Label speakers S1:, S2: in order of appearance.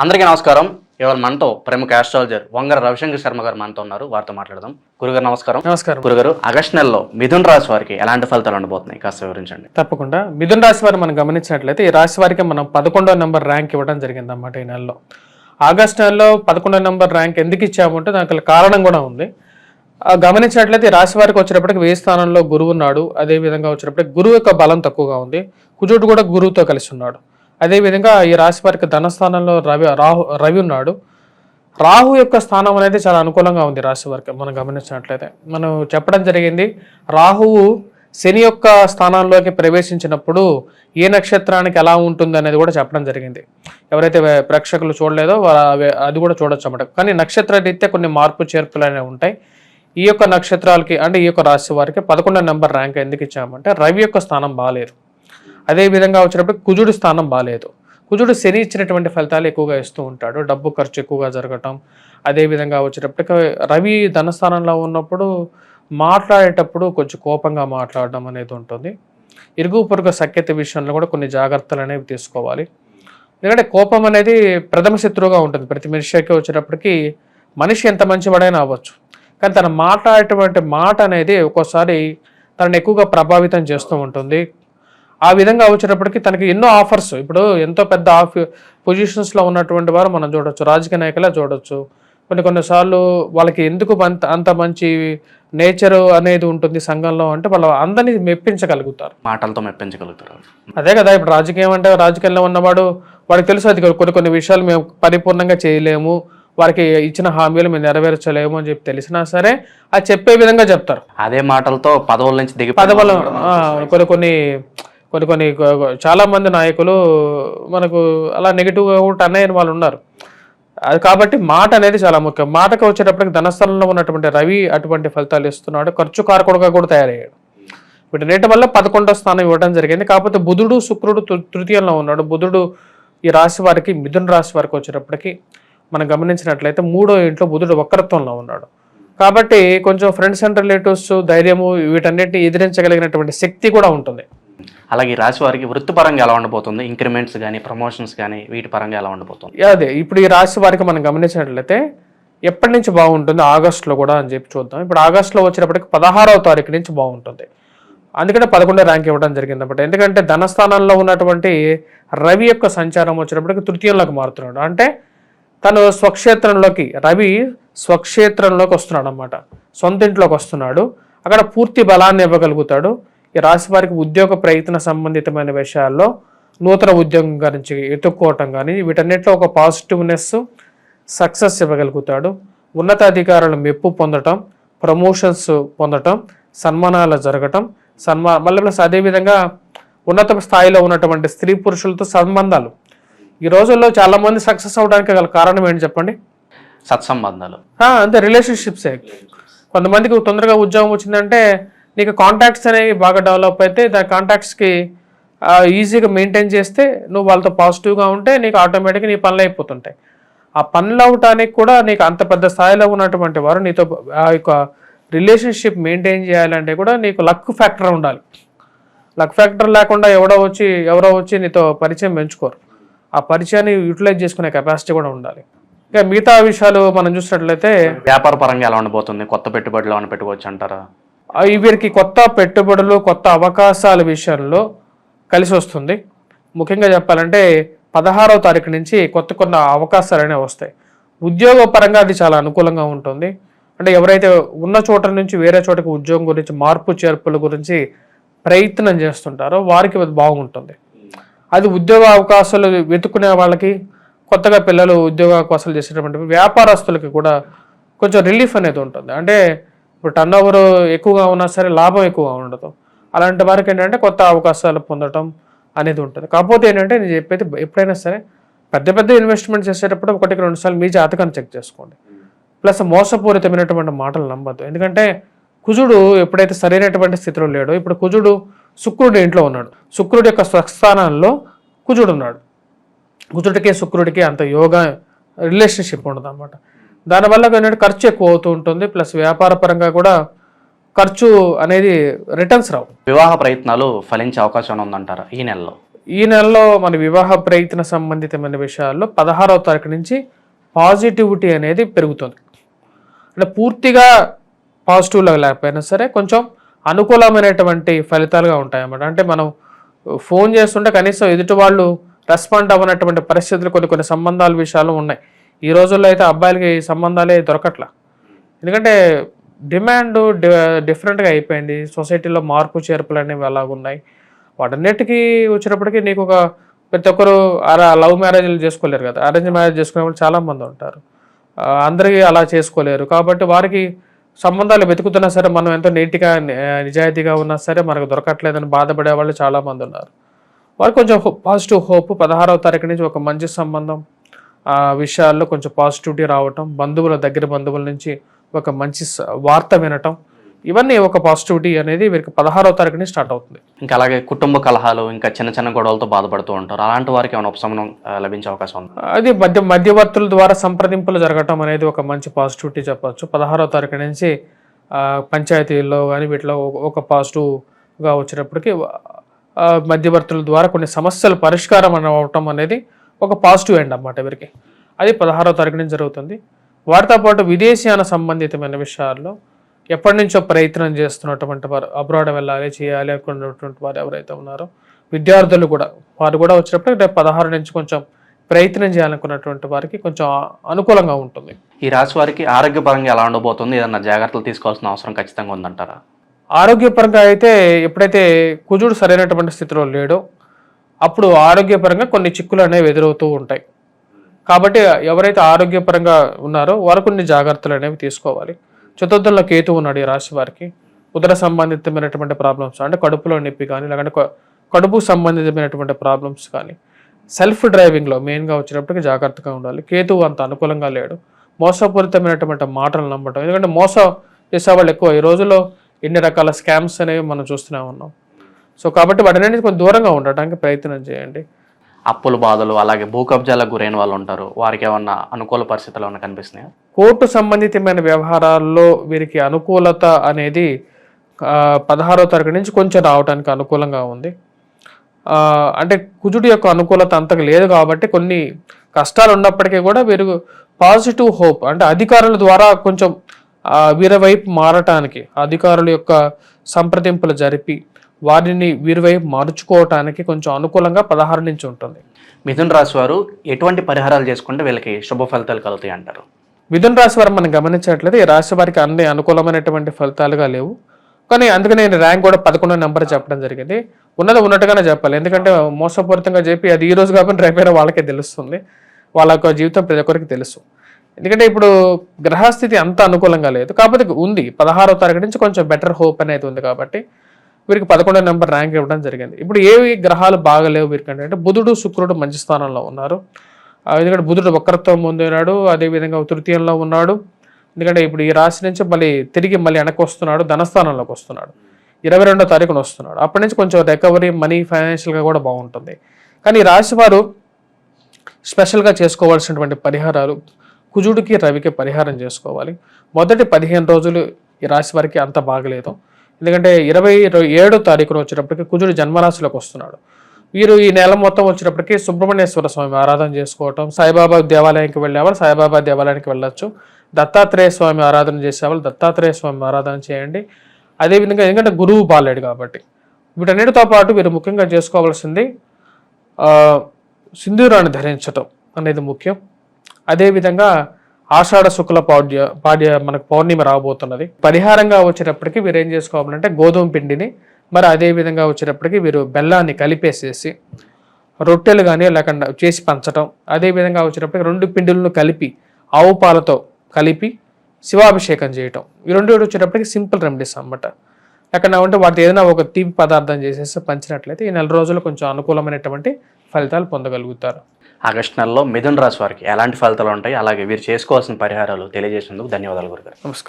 S1: అందరికీ నమస్కారం. ఇవాళ మనతో ప్రముఖ ఆస్ట్రాలజర్ వంగర రవిశంకర్ శర్మ గారు మనతో ఉన్నారు. వారితో మాట్లాడదాం. గురుగారు నమస్కారం.
S2: నమస్కారం.
S1: గురుగారు ఆగస్ట్ నెలలో మిథున్ రాశి వారికి ఎలాంటి ఫలితాలు ఉండబోతున్నాయి? కాస్త వివరించండి.
S2: తప్పకుండా. మిథున రాశి వారు మనం గమనించినట్లయితే ఈ రాశి వారికి మనం పదకొండో నెంబర్ ర్యాంక్ ఇవ్వడం జరిగింది అన్నమాట ఈ నెలలో. ఆగస్ట్ నెలలో పదకొండో నెంబర్ ర్యాంక్ ఎందుకు ఇచ్చామంటే దానికి కారణం కూడా ఉంది. ఆ గమనించినట్లయితే ఈ రాశి వారికి వచ్చేటప్పటికి వేయి స్థానంలో గురువు ఉన్నాడు. అదే విధంగా వచ్చేటప్పటికి గురువు యొక్క బలం తక్కువగా ఉంది. కుజుడు కూడా గురువుతో కలిసి ఉన్నాడు. అదే విధంగా ఈ రాశి వారికి ధనస్థానంలో రవి రాహు రవి ఉన్నాడు. రాహు యొక్క స్థానం అనేది చాలా అనుకూలంగా ఉంది రాశి వారికి మనం గమనించినట్లయితే. మనం చెప్పడం జరిగింది రాహువు శని యొక్క స్థానంలోకి ప్రవేశించినప్పుడు ఏ నక్షత్రానికి ఎలా ఉంటుంది అనేది కూడా చెప్పడం జరిగింది. ఎవరైతే ప్రేక్షకులు చూడలేదో అవి- అది కూడా చూడొచ్చు అన్నమాట. కానీ నక్షత్ర రీత్యా కొన్ని మార్పు చేర్పులు అనేవి ఉంటాయి. ఈ యొక్క నక్షత్రాలకి అంటే ఈ యొక్క రాశి వారికి పదకొండో నెంబర్ ర్యాంక్ ఎందుకు ఇచ్చామంటే రవి యొక్క స్థానం బాగాలేదు. అదే విధంగా వచ్చినప్పుడు కుజుడు స్థానం బాగాలేదు కుజుడు శని ఇచ్చినటువంటి ఫలితాలు ఎక్కువగా ఇస్తూ ఉంటాడు. డబ్బు ఖర్చు ఎక్కువగా జరగటం అదేవిధంగా వచ్చేటప్పటికి రవి ధనస్థానంలో ఉన్నప్పుడు మాట్లాడేటప్పుడు కొంచెం కోపంగా మాట్లాడడం అనేది ఉంటుంది. ఇరుగు పొరుగు సఖ్యత విషయంలో కూడా కొన్ని జాగ్రత్తలు అనేవి తీసుకోవాలి. ఎందుకంటే కోపం అనేది ప్రథమ శత్రువుగా ఉంటుంది. ప్రతి మనిషికి వచ్చేటప్పటికి మనిషి ఎంత మంచివాడైనా అవ్వచ్చు. కానీ తన మాట్లాడేటువంటి మాట అనేది ఒక్కోసారి తనని ఎక్కువగా ప్రభావితం చేస్తూ ఉంటుంది. ఆ విధంగా వచ్చేటప్పటికి తనకి ఎన్నో ఆఫర్స్. ఇప్పుడు ఎంతో పెద్ద ఆఫ్ పొజిషన్స్లో ఉన్నటువంటి వారు మనం చూడొచ్చు. రాజకీయ నాయకులే చూడొచ్చు. కొన్ని కొన్నిసార్లు వాళ్ళకి ఎందుకు అంత అంత మంచి నేచర్ అనేది ఉంటుంది సంఘంలో అంటే వాళ్ళు అందరినీ మెప్పించగలుగుతారు.
S1: మాటలతో మెప్పించగలుగుతారు.
S2: అదే కదా ఇప్పుడు రాజకీయం అంటే రాజకీయాల్లో ఉన్నవాడు వాడికి తెలుసు అది కొన్ని కొన్ని విషయాలు మేము పరిపూర్ణంగా చేయలేము. వారికి ఇచ్చిన హామీలు మేము నెరవేర్చలేము అని చెప్పి తెలిసినా సరే అది చెప్పే విధంగా చెప్తారు.
S1: అదే మాటలతో పదవుల నుంచి దిగి
S2: పదవులు కొన్ని కొన్ని కొన్ని కొన్ని చాలామంది నాయకులు మనకు అలా నెగిటివ్ అయిన వాళ్ళు ఉన్నారు. అది కాబట్టి మాట అనేది చాలా ముఖ్యం. మాటకు వచ్చేటప్పటికి ధనస్థలంలో ఉన్నటువంటి రవి అటువంటి ఫలితాలు ఇస్తున్నాడు. ఖర్చు కారకుడుగా కూడా తయారయ్యాడు. వీటన్నిటి వల్ల పదకొండో స్థానం ఇవ్వడం జరిగింది. కాకపోతే బుధుడు శుక్రుడు తృ- తృతీయంలో ఉన్నాడు. బుధుడు ఈ రాశి వారికి మిథున రాశి వారికి వచ్చేటప్పటికి మనం గమనించినట్లయితే మూడో ఇంట్లో బుధుడు వక్రత్వంలో ఉన్నాడు. కాబట్టి కొంచెం ఫ్రెండ్స్ అండ్ రిలేటివ్స్ ధైర్యము వీటన్నిటిని ఎదిరించగలిగినటువంటి శక్తి కూడా ఉంటుంది.
S1: అలాగే ఈ రాశి వారికి వృత్తిపరంగా ఎలా ఉండబోతుంది? ఇంక్రిమెంట్స్ కానీ ప్రమోషన్స్ కానీ వీటి పరంగా ఎలా ఉండబోతుంది?
S2: అదే. ఇప్పుడు ఈ రాశి వారికి మనం గమనించినట్లయితే ఎప్పటి నుంచి బాగుంటుంది? ఆగస్టులో కూడా అని చెప్పి చూద్దాం. ఇప్పుడు ఆగస్టులో వచ్చినప్పటికి పదహారవ తారీఖు నుంచి బాగుంటుంది. అందుకనే పదకొండో ర్యాంక్ ఇవ్వడం జరిగింది అనమాట ఎందుకంటే ధనస్థానంలో ఉన్నటువంటి రవి యొక్క సంచారం వచ్చినప్పటికి తృతీయంలోకి మారుతున్నాడు. అంటే తను స్వక్షేత్రంలోకి రవి స్వక్షేత్రంలోకి వస్తున్నాడు అనమాట సొంత ఇంట్లోకి వస్తున్నాడు. అక్కడ పూర్తి బలాన్ని ఇవ్వగలుగుతాడు. ఈ రాశి వారికి ఉద్యోగ ప్రయత్న సంబంధితమైన విషయాల్లో నూతన ఉద్యోగం గురించి ఎత్తుక్కోవటం కానీ వీటన్నిటిలో ఒక పాజిటివ్నెస్ సక్సెస్ ఇవ్వగలుగుతాడు. ఉన్నతాధికారుల మెప్పు పొందటం ప్రమోషన్స్ పొందటం సన్మానాలు జరగటం సన్మా మళ్ళీ ప్లస్ అదేవిధంగా ఉన్నత స్థాయిలో ఉన్నటువంటి స్త్రీ పురుషులతో సంబంధాలు. ఈ రోజుల్లో చాలా మంది సక్సెస్ అవడానికి గల కారణం ఏంటి చెప్పండి?
S1: సత్సంబంధాలు.
S2: అంతే రిలేషన్షిప్సే. కొంతమందికి తొందరగా ఉద్యోగం వచ్చిందంటే నీకు కాంటాక్ట్స్ అనేవి బాగా డెవలప్ అయితే దాని కాంటాక్ట్స్కి ఈజీగా మెయింటైన్ చేస్తే నువ్వు వాళ్ళతో పాజిటివ్గా ఉంటే నీకు ఆటోమేటిక్గా నీ పనులు అయిపోతుంటాయి. ఆ పనులు అవటానికి కూడా నీకు అంత పెద్ద స్థాయిలో ఉన్నటువంటి వారు నీతో ఆ యొక్క రిలేషన్షిప్ మెయింటైన్ చేయాలంటే కూడా నీకు లక్ ఫ్యాక్టర్ ఉండాలి. లక్ ఫ్యాక్టర్ లేకుండా ఎవడో వచ్చి ఎవరో వచ్చి నీతో పరిచయం పెంచుకోరు. ఆ పరిచయాన్ని యూటిలైజ్ చేసుకునే కెపాసిటీ కూడా ఉండాలి. ఇంకా మిగతా విషయాలు మనం చూసినట్లయితే
S1: వ్యాపార పరంగా ఎలా ఉండబోతుంది? కొత్త పెట్టుబడులు ఏమైనా పెట్టుకోవచ్చు అంటారా?
S2: వీరికి కొత్త పెట్టుబడులు కొత్త అవకాశాల విషయంలో కలిసి వస్తుంది. ముఖ్యంగా చెప్పాలంటే పదహారవ తారీఖు నుంచి కొత్త కొత్త అవకాశాలు అనేవి వస్తాయి. ఉద్యోగ పరంగా అది చాలా అనుకూలంగా ఉంటుంది. అంటే ఎవరైతే ఉన్న చోట నుంచి వేరే చోటకి ఉద్యోగం గురించి మార్పు చేర్పుల గురించి ప్రయత్నం చేస్తుంటారో వారికి అది బాగుంటుంది. అది ఉద్యోగ అవకాశాలు వెతుక్కునే వాళ్ళకి కొత్తగా పిల్లలు ఉద్యోగ అవకాశాలు చేసేటటువంటి వ్యాపారస్తులకి కూడా కొంచెం రిలీఫ్ అనేది ఉంటుంది. అంటే ఇప్పుడు టర్న్ ఓవర్ ఎక్కువగా ఉన్నా సరే లాభం ఎక్కువగా ఉండదు. అలాంటి వారికి ఏంటంటే కొత్త అవకాశాలు పొందటం అనేది ఉంటుంది. కాకపోతే ఏంటంటే నేను చెప్పేది ఎప్పుడైనా సరే పెద్ద పెద్ద ఇన్వెస్ట్మెంట్ చేసేటప్పుడు ఒకటికి రెండు సార్లు మీ జాతకాన్ని చెక్ చేసుకోండి. ప్లస్ మోసపూరితమైనటువంటి మాటలు నమ్మద్దు. ఎందుకంటే కుజుడు ఎప్పుడైతే సరైనటువంటి స్థితిలో లేడో ఇప్పుడు కుజుడు శుక్రుడి ఇంట్లో ఉన్నాడు. శుక్రుడి యొక్క స్వస్థానంలో కుజుడు ఉన్నాడు. కుజుడికి శుక్రుడికి అంత యోగా రిలేషన్షిప్ ఉండదు అనమాట దానివల్ల ఏంటంటే ఖర్చు ఎక్కువ అవుతూ ఉంటుంది. ప్లస్ వ్యాపార పరంగా కూడా ఖర్చు అనేది రిటర్న్స్ రావు.
S1: వివాహ ప్రయత్నాలు ఫలించే అవకాశం ఉందంటారా ఈ నెలలో?
S2: ఈ నెలలో మన వివాహ ప్రయత్న సంబంధితమైన విషయాల్లో పదహారవ తారీఖు నుంచి పాజిటివిటీ అనేది పెరుగుతుంది. అంటే పూర్తిగా పాజిటివ్లో లేకపోయినా సరే కొంచెం అనుకూలమైనటువంటి ఫలితాలుగా ఉంటాయి అన్నమాట అంటే మనం ఫోన్ చేస్తుంటే కనీసం ఎదుటి వాళ్ళు రెస్పాండ్ అవ్వనటువంటి పరిస్థితులు కొన్ని కొన్ని సంబంధాల విషయాలు ఉన్నాయి. ఈ రోజుల్లో అయితే అబ్బాయిలకి సంబంధాలే దొరకట్లా. ఎందుకంటే డిమాండ్ డిఫరెంట్గా అయిపోయింది. సొసైటీలో మార్పు చేర్పులు అనేవి అలాగున్నాయి. వాటన్నిటికీ వచ్చినప్పటికీ నీకు ఒక ప్రతి ఒక్కరు అలా లవ్ మ్యారేజ్లు చేసుకోలేరు కదా. అరేంజ్ మ్యారేజ్ చేసుకునే వాళ్ళు చాలామంది ఉంటారు. అందరికీ అలా చేసుకోలేరు. కాబట్టి వారికి సంబంధాలు వెతుకుతున్నా సరే మనం ఎంతో నీట్గా నిజాయితీగా ఉన్నా సరే మనకు దొరకట్లేదని బాధపడే వాళ్ళు చాలామంది ఉన్నారు. వారు కొంచెం పాజిటివ్ హోప్ పదహారవ తారీఖు నుంచి ఒక మంచి సంబంధం ఆ విషయాల్లో కొంచెం పాజిటివిటీ రావటం బంధువుల దగ్గర బంధువుల నుంచి ఒక మంచి వార్త వినటం ఇవన్నీ ఒక పాజిటివిటీ అనేది వీరికి పదహారవ తారీఖు నుంచి స్టార్ట్ అవుతుంది.
S1: ఇంకా అలాగే కుటుంబ కలహాలు ఇంకా చిన్న చిన్న గొడవలతో బాధపడుతూ ఉంటారు. అలాంటి వారికి ఏమైనా ఉపశమనం లభించే అవకాశం ఉంది?
S2: అది మధ్య మధ్యవర్తుల ద్వారా సంప్రదింపులు జరగటం అనేది ఒక మంచి పాజిటివిటీ చెప్పొచ్చు పదహారో తారీఖు నుంచి పంచాయతీల్లో కానీ వీటిలో ఒక- పాజిటివ్గా వచ్చినప్పటికీ మధ్యవర్తుల ద్వారా కొన్ని సమస్యలు పరిష్కారం అవటం అనేది ఒక పాజిటివ్ ఎండ్ అన్నమాట వీరికి అది పదహారో తారీఖు నుంచి జరుగుతుంది. వారితో పాటు విదేశీయాన సంబంధితమైన విషయాల్లో ఎప్పటి నుంచో ప్రయత్నం చేస్తున్నటువంటి వారు అబ్రాడ్ వెళ్ళాలి చేయాలి అనుకున్నటువంటి వారు ఎవరైతే ఉన్నారో విద్యార్థులు కూడా వారు కూడా వచ్చినప్పుడు రేపు పదహారు నుంచి కొంచెం ప్రయత్నం చేయాలనుకున్నటువంటి వారికి కొంచెం అనుకూలంగా ఉంటుంది.
S1: ఈ రాశి వారికి ఆరోగ్యపరంగా ఎలా ఉండబోతుంది? ఏదన్నా జాగ్రత్తలు తీసుకోవాల్సిన అవసరం ఖచ్చితంగా ఉందంటారా?
S2: ఆరోగ్యపరంగా అయితే ఎప్పుడైతే కుజుడు సరైనటువంటి స్థితిలో లేడో అప్పుడు ఆరోగ్యపరంగా కొన్ని చిక్కులు అనేవి ఎదురవుతూ ఉంటాయి. కాబట్టి ఎవరైతే ఆరోగ్యపరంగా ఉన్నారో వారు కొన్ని జాగ్రత్తలు అనేవి తీసుకోవాలి. చతుర్థంలో కేతు ఉన్నాడు ఈ రాశి వారికి. ఉదర సంబంధితమైనటువంటి ప్రాబ్లమ్స్ అంటే కడుపులో నొప్పి కానీ లేకుంటే కడుపు సంబంధితమైనటువంటి ప్రాబ్లమ్స్ కానీ. సెల్ఫ్ డ్రైవింగ్లో మెయిన్గా వచ్చినప్పటికీ జాగ్రత్తగా ఉండాలి. కేతు అంత అనుకూలంగా లేడు. మోసపూరితమైనటువంటి మాటలు నమ్మటం. ఎందుకంటే మోసం చేసేవాళ్ళు ఎక్కువ. ఈ రోజుల్లో ఎన్ని రకాల స్కామ్స్ అనేవి మనం చూస్తూనే ఉన్నాం. సో కాబట్టి వాటిని కొంచెం దూరంగా ఉండటానికి ప్రయత్నం చేయండి.
S1: అప్పుల బాధలు అలాగే భూ కబ్జాలకు గురైన వాళ్ళు ఉంటారు. వారికి ఏమన్నా అనుకూల పరిస్థితులు ఏమన్నా కనిపిస్తున్నాయా?
S2: కోర్టు సంబంధితమైన వ్యవహారాల్లో వీరికి అనుకూలత అనేది పదహారో తారీఖు నుంచి కొంచెం రావడానికి అనుకూలంగా ఉంది. అంటే కుజుడి యొక్క అనుకూలత అంతగా లేదు కాబట్టి కొన్ని కష్టాలు ఉన్నప్పటికీ కూడా వీరు పాజిటివ్ హోప్ అంటే అధికారుల ద్వారా కొంచెం ఆ, వీరి వైపు మారటానికి అధికారుల యొక్క సంప్రదింపులు జరిపి వారిని వీరి వైపు మార్చుకోవటానికి కొంచెం అనుకూలంగా పదహారు నుంచి ఉంటుంది.
S1: మిథున్ రాశి వారు ఎటువంటి పరిహారాలు చేసుకుంటే వీళ్ళకి శుభ ఫలితాలు కలుగుతాయి అంటారు?
S2: మిథున రాశి వారు మనం గమనించినట్లయితే ఈ రాశి వారికి అన్ని అనుకూలమైనటువంటి ఫలితాలుగా లేవు. కానీ అందుకనే నేను ర్యాంక్ కూడా పదకొండో నెంబర్ చెప్పడం జరిగింది. ఉన్నది ఉన్నట్టుగానే చెప్పాలి. ఎందుకంటే మోసపూరితంగా చెప్పి అది ఈ రోజు కాకుండా రేపైనా వాళ్ళకే తెలుస్తుంది. వాళ్ళ యొక్క జీవితం ప్రతి ఒక్కరికి తెలుసు. ఎందుకంటే ఇప్పుడు గ్రహస్థితి అంత అనుకూలంగా లేదు. కాకపోతే ఉంది. పదహారో తారీఖు నుంచి కొంచెం బెటర్ హోప్ అనేది ఉంది కాబట్టి వీరికి పదకొండో నెంబర్ ర్యాంక్ ఇవ్వడం జరిగింది. ఇప్పుడు ఏవి గ్రహాలు బాగలేవు వీరికి అంటే బుధుడు శుక్రుడు మంచి స్థానంలో ఉన్నారు. ఆ, ఎందుకంటే బుధుడు వక్రత్వం పొందినాడు అదేవిధంగా తృతీయంలో ఉన్నాడు. ఎందుకంటే ఇప్పుడు ఈ రాశి నుంచి మళ్ళీ తిరిగి మళ్ళీ వెనక్కి వస్తున్నాడు ధనస్థానంలోకి వస్తున్నాడు. ఇరవై రెండో తారీఖున వస్తున్నాడు. అప్పటి నుంచి కొంచెం రికవరీ మనీ ఫైనాన్షియల్గా కూడా బాగుంటుంది. కానీ ఈ రాశి వారు స్పెషల్గా చేసుకోవాల్సినటువంటి పరిహారాలు కుజుడికి రవికి పరిహారం చేసుకోవాలి. మొదటి పదిహేను రోజులు ఈ రాశి వారికి అంత బాగలేదు. ఎందుకంటే ఇరవై ఇరవై ఏడో తారీఖున వచ్చేటప్పటికి కుజుడు జన్మరాశిలోకి వస్తున్నాడు. వీరు ఈ నెల మొత్తం వచ్చేటప్పటికి సుబ్రహ్మణ్యేశ్వర స్వామి ఆరాధన చేసుకోవటం సాయిబాబా దేవాలయానికి వెళ్ళేవాళ్ళు సాయిబాబా దేవాలయానికి వెళ్ళొచ్చు. దత్తాత్రేయ స్వామి ఆరాధన చేసేవాళ్ళు దత్తాత్రేయ స్వామి ఆరాధన చేయండి. అదేవిధంగా ఎందుకంటే గురువు బాలేడు కాబట్టి వీటన్నిటితో పాటు వీరు ముఖ్యంగా చేసుకోవాల్సింది సింధూరాన్ని ధరించటం అనేది ముఖ్యం. అదేవిధంగా ఆషాఢ శుక్ల పాడ్య పాడ్య మనకు పౌర్ణిమ రాబోతున్నది. పరిహారంగా వచ్చేటప్పటికి వీరు ఏం చేసుకోవాలంటే గోధుమ పిండిని మరి అదే విధంగా వచ్చేటప్పటికి వీరు బెల్లాన్ని కలిపేసేసి రొట్టెలు కానీ లేకుండా చేసి పంచటం అదే విధంగా వచ్చేటప్పటికి రెండు పిండిలను కలిపి ఆవు పాలతో కలిపి శివాభిషేకం చేయటం. ఈ రెండు వచ్చేటప్పటికి సింపుల్ రెమెడీస్ అన్నమాట. లేకుండా ఉంటే వాటి ఏదైనా ఒక తీపి పదార్థం చేసేసి పంచినట్లయితే ఈ నెల రోజులు కొంచెం అనుకూలమైనటువంటి ఫలితాలు పొందగలుగుతారు.
S1: ఆగస్టు నెలలో మిథున్ రాశి వారికి ఎలాంటి ఫలితాలు ఉంటాయి? అలాగే వీరు చేసుకోవాల్సిన పరిహారాలు తెలియజేసినందుకు ధన్యవాదాలు గురుగారు.
S2: నమస్కారం.